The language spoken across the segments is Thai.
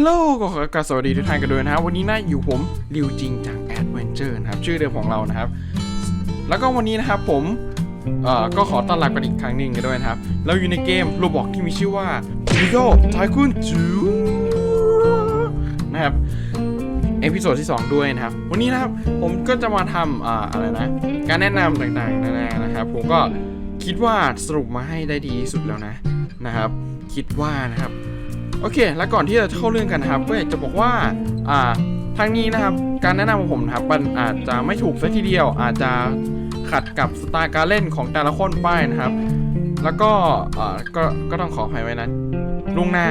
ฮัลโหลก็ขอกราบสวัสดีทุกท่านกันด้วยนะครับ วันนี้นะอยู่ผมริวจริงจากแอดเวนเจอร์นะครับ ชื่อเดิมของเรานะครับ แล้วก็วันนี้นะครับผมเอ่อก็ขอต้อนรับกันอีกครั้งหนึ่งกันด้วยนะครับ เราอยู่ในเกมโรบอกที่มีชื่อว่า t i g o Tycoon 2นะครับเอพิโซดที่ 2 ด้วยนะครับ วันนี้นะครับผมก็จะมาทำอ่าอะไรนะ การแนะนำต่างๆนานานะครับ ผมก็คิดว่าสรุปมาให้ได้ดีที่สุดแล้วนะนะครับ คิดว่านะครับ โอเค แล้วก่อนที่จะเข้าเรื่องกันครับก็อยากจะบอกว่าอ่าทางนี้นะครับ การแนะนำของผมนะครับมันอาจจะไม่ถูกซะทีเดียว อาจจะขัดกับสไตล์การเล่นของแต่ละคนไปนะครับ แล้วก็อ่าก็ก็ต้องขออภัยไว้นะล่วงหน้า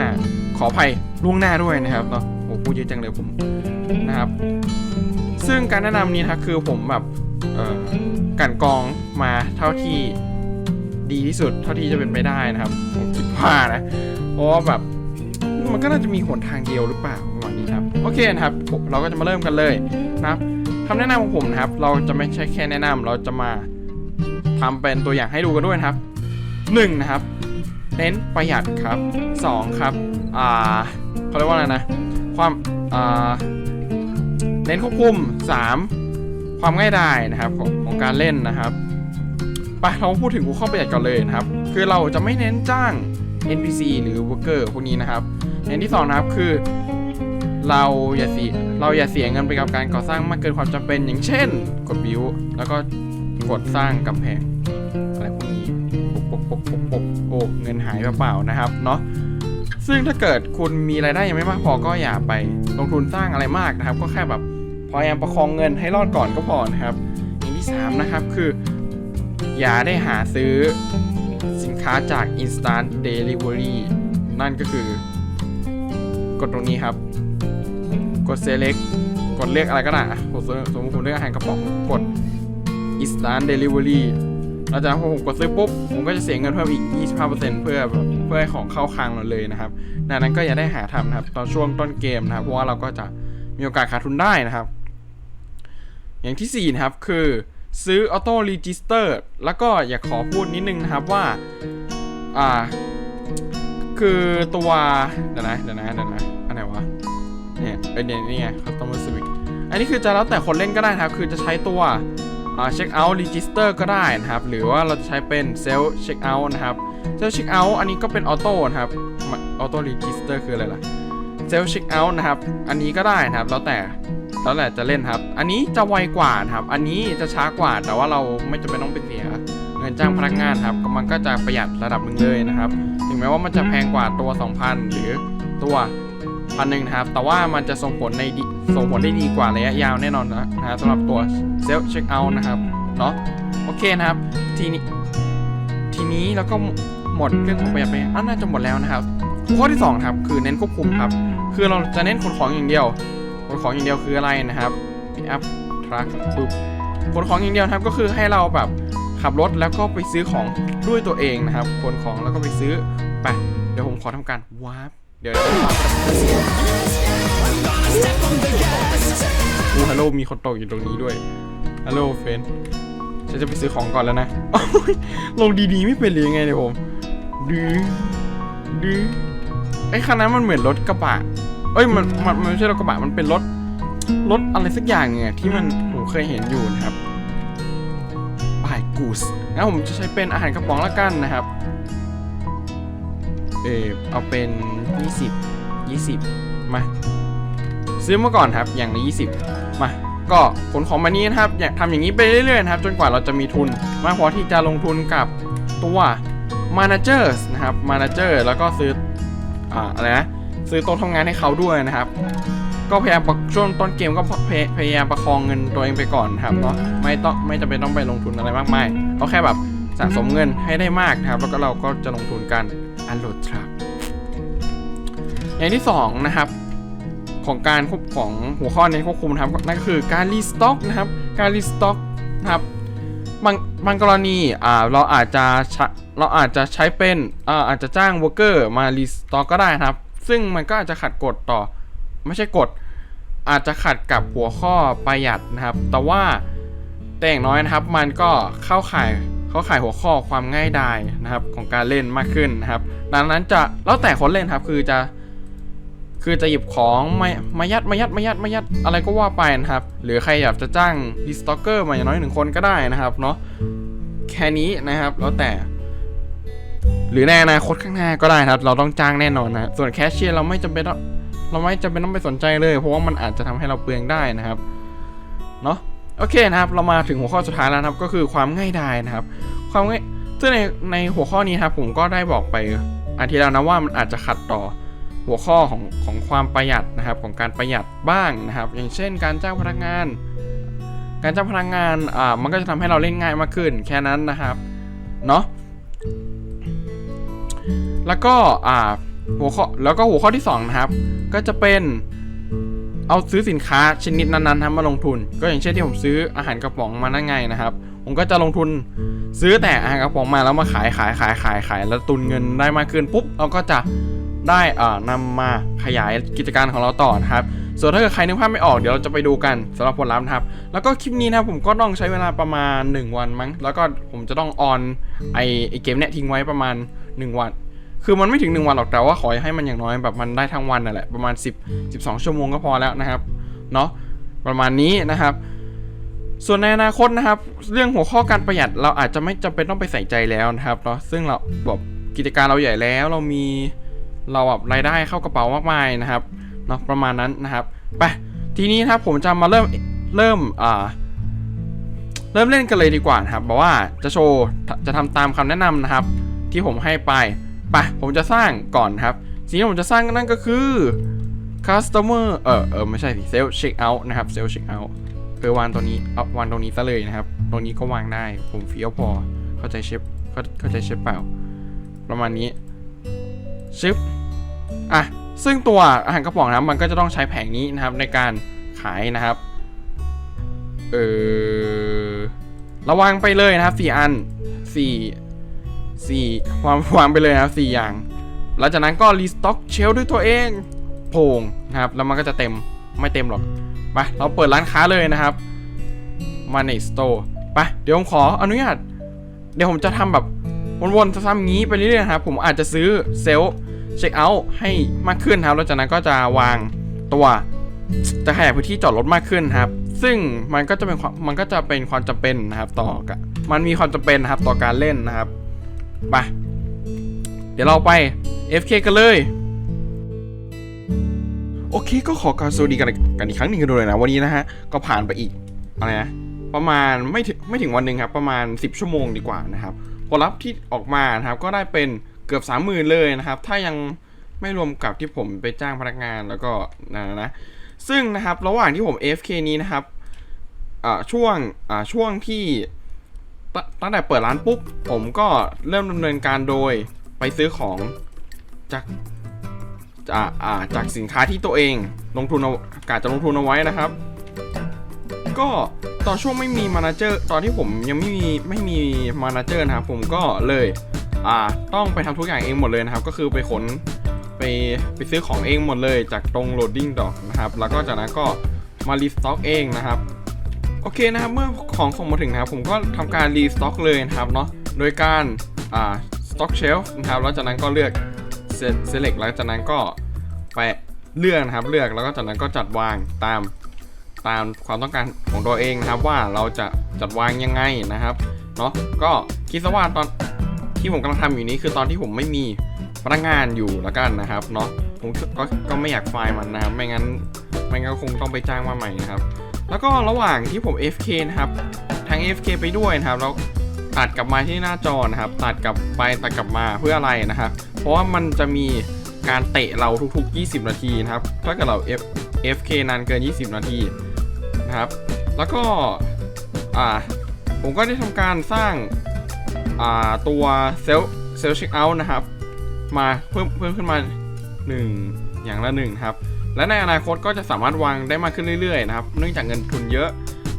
ขออภัยล่วงหน้าด้วยนะครับเนาะโอ้พูดเยอะจังเลยผมนะครับ ซึ่งการแนะนำนี้นะคือผมแบบกันกองมาเท่าที่ดีที่สุด เท่าที่จะเป็นไปได้นะครับ ผมคิดว่านะเพราะว่าแบบ มันก็น่าจะมีหนทางเดียวหรือเปล่าประมาณนี้ครับโอเคนะครับ เราก็จะมาเริ่มกันเลยนะครับคำแนะนำของผมนะครับ เราจะไม่ใช่แค่แนะนำเราจะมาทำเป็นตัวอย่างให้ดูกันด้วยนะครับหนึ่งนะครับเน้นประหยัดครับสองครับอ่าเขาเรียกว่าอะไรนะ ความอ่าเน้นควบคุมสามความง่ายดายนะครับของของการเล่นนะครับไปเราพูดถึงหัวข้อประหยัดก่อนเลยนะครับ คือเราจะไม่เน้นจ้าง NPC หรือ worker พวกนี้นะครับอย่างที่สองนะครับคือ เราอย่าเสียเราอย่าเสียเงินไปกับการก่อสร้างมากเกินความจำเป็นอย่างเช่น กดบิวแล้วก็กดสร้างกำแพงอะไรพวกนี้ปุ๊บปุ๊บปุ๊บปุ๊บปุ๊บโอ้เงินหายเปล่าๆนะครับเนาะซึ่งถ้าเกิดคุณมีรายได้ยังไม่มากพอก็อย่าไปลงทุนสร้างอะไรมากนะครับ ก็แค่แบบพยายามประคองเงินให้รอดก่อนก็พอนะครับ อย่างที่สามนะครับคืออย่าได้หาซื้อสินค้าจาก Instant Delivery นั่นก็คือ กดตรงนี้ครับ กด select กดเลือกอะไรก็ได้ผมสมมติผมเลือกอาหารกระป๋องกด instant delivery หลังจากผมกดซื้อปุ๊บผมก็จะเสียเงินเพิ่มอีก 25%เพื่อเพื่อให้ของเข้าคลังเราเลยนะครับดังนั้นก็อย่าได้หาทำนะครับ ตอนช่วงต้นเกมนะครับ เพราะว่าเราก็จะมีโอกาสขาดทุนได้นะครับ อย่างที่ 4 นะครับคือซื้อ auto register แล้วก็อยากขอพูดนิดนึงนะครับว่า อ่า คือตัวเดี๋ยวนะเดี๋ยวนะเดี๋ยวนะอันไหนวะเนี่ยเป็นเนี่ยนี่ไง customer service อันนี้คือจะแล้วแต่คนเล่นก็ได้ครับ คือจะใช้ตัวอ่า check out register ก็ได้นะครับ หรือว่าเราจะใช้เป็น self check out นะครับ self check out อันนี้ก็เป็น auto นะครับ auto register คืออะไรล่ะ self check out นะครับ อันนี้ก็ได้นะครับ แล้วแต่ แล้วแต่จะเล่นครับ อันนี้จะไวกว่าครับ อันนี้จะช้ากว่า แต่ว่าเราไม่จำเป็นต้องไปเสียเงินจ้างพนักงานครับมันก็จะประหยัดระดับหนึ่งเลยนะครับ ถึงแม้ว่ามันจะแพงกว่าตัว 2,000 หรือตัวพันหนึ่งนะครับ แต่ว่ามันจะส่งผลในส่งผลได้ดีกว่าระยะยาวแน่นอนนะนะฮะสำหรับตัวเซลล์เช็คเอาท์นะครับ เนาะโอเคนะครับ ทีนี้ ทีนี้แล้วก็หมดเรื่องของประหยัดไปอะน่าจะหมดแล้วนะครับ ข้อที่2ครับ คือเน้นควบคุมครับ คือเราจะเน้นขนของอย่างเดียว ขนของอย่างเดียวคืออะไรนะครับ pick up truck ปุ๊บขนของอย่างเดียวครับก็คือให้เราแบบขับรถแล้วก็ไปซื้อของด้วยตัวเองนะครับขนของแล้วก็ไปซื้อไปเดี๋ยวผมขอทำการวาร์ปเดี๋ยววาร์ปอู้ฮัลโหลมีคนตกอยู่ตรงนี้ด้วยฮัลโหลเฟนฉันจะไปซื้อของก่อนแล้วนะโอ๊ยลงดีๆไม่เป็นหรือยังไงเนี่ยผมดื้อดื้อไอ้คันนั้นมันเหมือนรถกระบะ เอ้ยมันมันมันไม่ใช่รถกระบะมันเป็นรถรถอะไรสักอย่างเนี่ยที่มันผมเคยเห็นอยู่นะครับบายกูสงั้นผมจะใช้เป็นอาหารกระป๋องละกันนะครับ เออเอาเป็น 20 20 มาซื้อมาก่อนครับอย่างละ20 มาก็ขนของมานี้นะครับอยากทำอย่างนี้ไปเรื่อยๆนะครับ จนกว่าเราจะมีทุนมากพอที่จะลงทุนกับตัว managers นะครับ manager แล้วก็ซื้ออ่าอะไรนะ ซื้อโต๊ะทำงานให้เขาด้วยนะครับ ก็พยายามช่วงต้นเกมก็พยพยายามประคองเงินตัวเองไปก่อนครับเนาะไม่ต้องไม่จำเป็นต้องไปลงทุนอะไรมากมายเอาแค่แบบสะสมเงินให้ได้มากนะครับ แล้วก็เราก็จะลงทุนกันอันโหลดครับ อย่างที่สองนะครับของการควบของหัวข้อในควบคุมนะครับนั่นก็คือการรีสต็อกนะครับ การรีสต็อกนะครับบางบางกรณีอ่าเราอาจจะใช้เราอาจจะใช้เป็นอ่าอาจจะจ้างวอร์เกอร์มารีสต็อกก็ได้นะครับ ซึ่งมันก็อาจจะขัดกฎต่อ ไม่ใช่กฎ อาจจะขัดกับหัวข้อประหยัดนะครับ แต่ว่าแต่อย่างน้อยนะครับ มันก็เข้าข่ายเข้าข่ายหัวข้อความง่ายดายนะครับของการเล่นมากขึ้นนะครับ ดังนั้นจะแล้วแต่คนเล่นครับคือจะคือจะหยิบของมามายัดมายัดมายัดมายัดอะไรก็ว่าไปนะครับ หรือใครอยากจะจ้างรีสต็อกเกอร์มาอย่างน้อยหนึ่งคนก็ได้นะครับเนาะแค่นี้นะครับแล้วแต่ หรือในอนาคตข้างหน้าก็ได้ครับ เราต้องจ้างแน่นอนนะส่วนแคชเชียร์เราไม่จำเป็นต้องเราไม่จำเป็นต้องไปสนใจเลย เพราะว่ามันอาจจะทำให้เราเปลืองได้นะครับเนาะโอเคนะครับ เรามาถึงหัวข้อสุดท้ายแล้วนะครับก็คือความง่ายดายนะครับ ความง่ายซึ่งในในหัวข้อนี้ครับผมก็ได้บอกไปอาทิตย์แล้วนะว่ามันอาจจะขัดต่อหัวข้อของของความประหยัดนะครับของการประหยัดบ้างนะครับ อย่างเช่น การจ้างพนักงาน การจ้างพนักงานอ่ามันก็จะทำให้เราเล่นง่ายมากขึ้นแค่นั้นนะครับเนาะ แล้วก็อ่าหัวข้อแล้วก็หัวข้อที่2นะครับ ก็จะเป็นเอาซื้อสินค้าชนิดนั้นๆนะครับมาลงทุน ก็อย่างเช่นที่ผมซื้ออาหารกระป๋องมานั่นไงนะครับ ผมก็จะลงทุนซื้อแต่อาหารกระป๋องมาแล้วมาขายขายขายขายขายแล้วตุนเงินได้มากขึ้นปุ๊บเราก็จะได้อ่านำมาขยายกิจการของเราต่อนะครับ ส่วนถ้าเกิดใครนึกภาพไม่ออกเดี๋ยวเราจะไปดูกันสำหรับผลลัพธ์นะครับ แล้วก็คลิปนี้นะครับผมก็ต้องใช้เวลาประมาณ 1 วันมั้ง แล้วก็ผมจะต้องออนไอไอเกมเนี้ยทิ้งไว้ประมาณ 1 วัน คือมันไม่ถึง 1 วันหรอกแต่ว่าขอให้มันอย่างน้อยแบบมันได้ทั้งวันนั่นแหละประมาณ 10 12 ชั่วโมงก็พอแล้วนะครับเนาะประมาณนี้นะครับ ส่วนในอนาคตนะครับ เรื่องหัวข้อการประหยัดเราอาจจะไม่จำเป็นต้องไปใส่ใจแล้วนะครับเนาะซึ่งเราแบบกิจการเราใหญ่แล้วเรามีเราแบบรายได้เข้ากระเป๋ามากมายนะครับเนาะประมาณนั้นนะครับไปทีนี้นะครับผมจะมาเริ่มเริ่มอ่าเริ่มเล่นกันเลยดีกว่านะครับบอกว่าจะโชว์จะทำตามคำแนะนำนะครับ ที่ผมให้ไป ไปผมจะสร้างก่อนครับ สิ่งที่ผมจะสร้างนั่นก็คือ customer เออเออไม่ใช่สิ self check out นะครับ self check out เออวางตัวนี้เอาวางตรงนี้ซะเลยนะครับ ตรงนี้ก็วางได้ ผมเฟี้ยวพอ เข้าใจเชฟเข้าเข้าใจเชฟเปล่า ประมาณนี้ชึบอะ ซึ่งตัวอาหารกระป๋องนะมันก็จะต้องใช้แผงนี้นะครับในการขายนะครับ เออระวางไปเลยนะครับสี่อันสี่ สี่วางวางไปเลยนะครับสี่อย่าง หลังจากนั้นก็รีสต็อกเชลด้วยตัวเองโพงนะครับ แล้วมันก็จะเต็มไม่เต็มหรอกไปเราเปิดร้านค้าเลยนะครับมาในสโตร์ไปเดี๋ยวผมขออนุญาต เดี๋ยวผมจะทำแบบวนๆซ้ำๆงี้ไปเรื่อยๆครับ ผมอาจจะซื้อเซลล์เช็คเอาท์ให้มากขึ้นครับ แล้วจากนั้นก็จะวางตัวจะขยายพื้นที่จอดรถมากขึ้นครับ ซึ่งมันก็จะเป็นความมันก็จะเป็นความจำเป็นนะครับ ต่อมันมีความจำเป็นนะครับต่อการเล่นนะครับ ไปเดี๋ยวเราไป FK กันเลย โอเคก็ขอการสวัสดีกันกันอีกครั้งหนึ่งกันเลยนะ วันนี้นะฮะ ก็ผ่านไปอีกอะไรนะประมาณไม่ถึงไม่ถึงวันหนึ่งครับ ประมาณ 10 ชั่วโมงดีกว่านะครับผลลัพธ์ที่ออกมานะครับก็ได้เป็นเกือบ 30,000 เลยนะครับ ถ้ายังไม่รวมกับที่ผมไปจ้างพนักงานแล้วก็นะนะซึ่งนะครับระหว่างที่ผม AFK นี้นะครับอ่าช่วงอ่าช่วงที่ ตั้งแต่เปิดร้านปุ๊บ ผมก็เริ่มดำเนินการโดยไปซื้อของจากจากอ่าจากสินค้าที่ตัวเองลงทุนากาจะลงทุนเอาไว้นะครับ ก็ตอนช่วงไม่มีมานาเจอร์ตอนที่ผมยังไม่มีไม่มีมานาเจอร์นะครับผมก็เลยอ่าต้องไปทำทุกอย่างเองหมดเลยนะครับ ก็คือไปขนไปไปซื้อของเองหมดเลยจากตรงโหลดดิ้งดอกนะครับ แล้วก็จากนั้นก็มารีสต็อกเองนะครับ โอเคนะครับเมื่อของส่งมาถึงนะครับผมก็ทำการรีสต็อกเลยนะครับเนาะโดยการอ่าสต็อกเชลฟ์นะครับแล้วจากนั้นก็เลือกเซเล็กแล้วจากนั้นก็ไปเลือกนะครับเลือกแล้วก็จากนั้นก็จัดวางตามตามความต้องการของตัวเองนะครับ ว่าเราจะจัดวางยังไงนะครับเนาะก็คิดซะว่าตอนที่ผมกำลังทำอยู่นี้คือตอนที่ผมไม่มีพนักงานอยู่แล้วกันนะครับเนาะผมก็ก็ไม่อยากไฟล์มันนะครับไม่งั้นไม่งั้นก็คงต้องไปจ้างมาใหม่นะครับ แล้วก็ระหว่างที่ผม FK นะครับทาง FK ไปด้วยนะครับแล้วตัดกลับมาที่หน้าจอนะครับ ตัดกลับไปตัดกลับมาเพื่ออะไรนะครับ เพราะว่ามันจะมีการเตะเราทุก ๆ 20 นาทีนะครับ ถ้าเกิดเรา F FK นานเกิน 20 นาทีนะครับ แล้วก็อ่าผมก็ได้ทำการสร้างอ่าตัวเซลเซลเช็คเอาท์นะครับ มาเพิ่มเพิ่มขึ้นมา 1 อย่างละ1ครับ และในอนาคตก็จะสามารถวางได้มากขึ้นเรื่อยๆนะครับ เนื่องจากเงินทุนเยอะ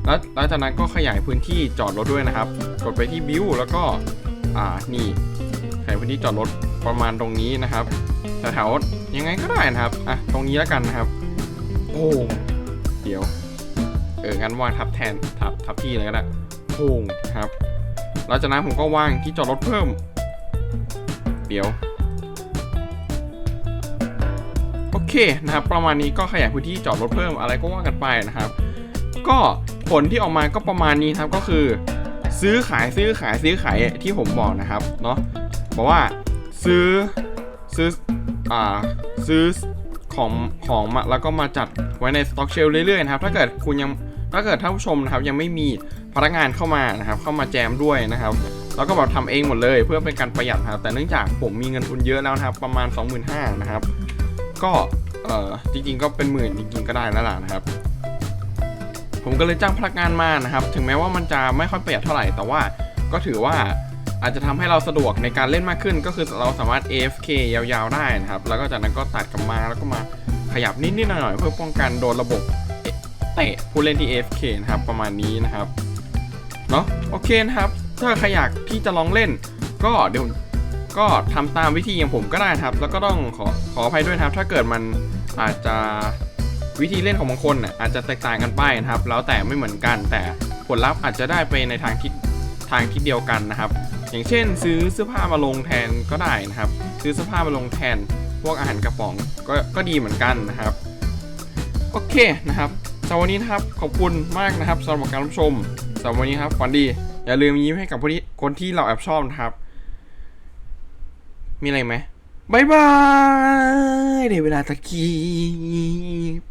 แล้วหลังจากนั้นก็ขยายพื้นที่จอดรถด้วยนะครับ กดไปที่บิวแล้วก็อ่านี่ขยายพื้นที่จอดรถประมาณตรงนี้นะครับแถวๆยังไงก็ได้นะครับอะตรงนี้แล้วกันนะครับ โอ้เดี๋ยวเอองั้นวางทับแทนทับทับที่เลยก็ได้โป่งครับหลังจากนั้นผมก็วางที่จอดรถเพิ่ม เดี๋ยว เคนะครับประมาณนี้ก็ขยายพื้นที่จอดรถเพิ่มอะไรก็ว่ากันไปนะครับ ก็ผลที่ออกมาก็ประมาณนี้ครับก็คือ ซื้อขายซื้อขายซื้อขายที่ผมบอกนะครับเนาะบอกว่าซื้อซื้ออ่าซื้อของของมาแล้วก็มาจัดไว้ในสต็อกเชลเรื่อยๆนะครับ ถ้าเกิดคุณยังถ้าเกิดท่านผู้ชมนะครับยังไม่มีพนักงานเข้ามานะครับเข้ามาแจมด้วยนะครับแล้วก็แบบทำเองหมดเลยเพื่อเป็นการประหยัดครับแต่เนื่องจากผมมีเงินทุนเยอะแล้วนะครับประมาณ 25,000นะครับ ก็เออจริงๆก็เป็นหมื่นจริงๆก็ได้แล้วล่ะนะครับ ผมก็เลยจ้างพนักงานมานะครับ ถึงแม้ว่ามันจะไม่ค่อยประหยัดเท่าไหร่ แต่ว่าก็ถือว่าอาจจะทำให้เราสะดวกในการเล่นมากขึ้น ก็คือเราสามารถ AFK ยาวๆได้นะครับ แล้วก็จากนั้นก็ตัดกลับมาแล้วก็มาขยับนิดๆหน่อยๆเพื่อป้องกันโดนระบบเตะผู้เล่นที่ AFK นะครับประมาณนี้นะครับเนาะโอเคนะครับ ถ้าใครอยากที่จะลองเล่น ก็เดี๋ยว ก็ทำตามวิธีอย่างผมก็ได้นะครับ แล้วก็ต้องขอขออภัยด้วยนะครับ ถ้าเกิดมันอาจจะวิธีเล่นของบางคนน่ะอาจจะแตกต่างกันไปนะครับ แล้วแต่ไม่เหมือนกัน แต่ผลลัพธ์อาจจะได้ไปในทางทิศทางทิศเดียวกันนะครับ อย่างเช่น ซื้อเสื้อผ้ามาลงแทนก็ได้นะครับ ซื้อเสื้อผ้ามาลงแทน พวกอาหารกระป๋องก็ก็ดีเหมือนกันนะครับ โอเคนะครับสำหรับวันนี้นะครับขอบคุณมากนะครับสำหรับการรับชมสำหรับวันนี้ครับฝันดี อย่าลืมยิ้มให้กับคนที่คนที่เราแอบชอบนะครับ มีอะไรไหมบายบายเดี๋ยวเวลาตะกี้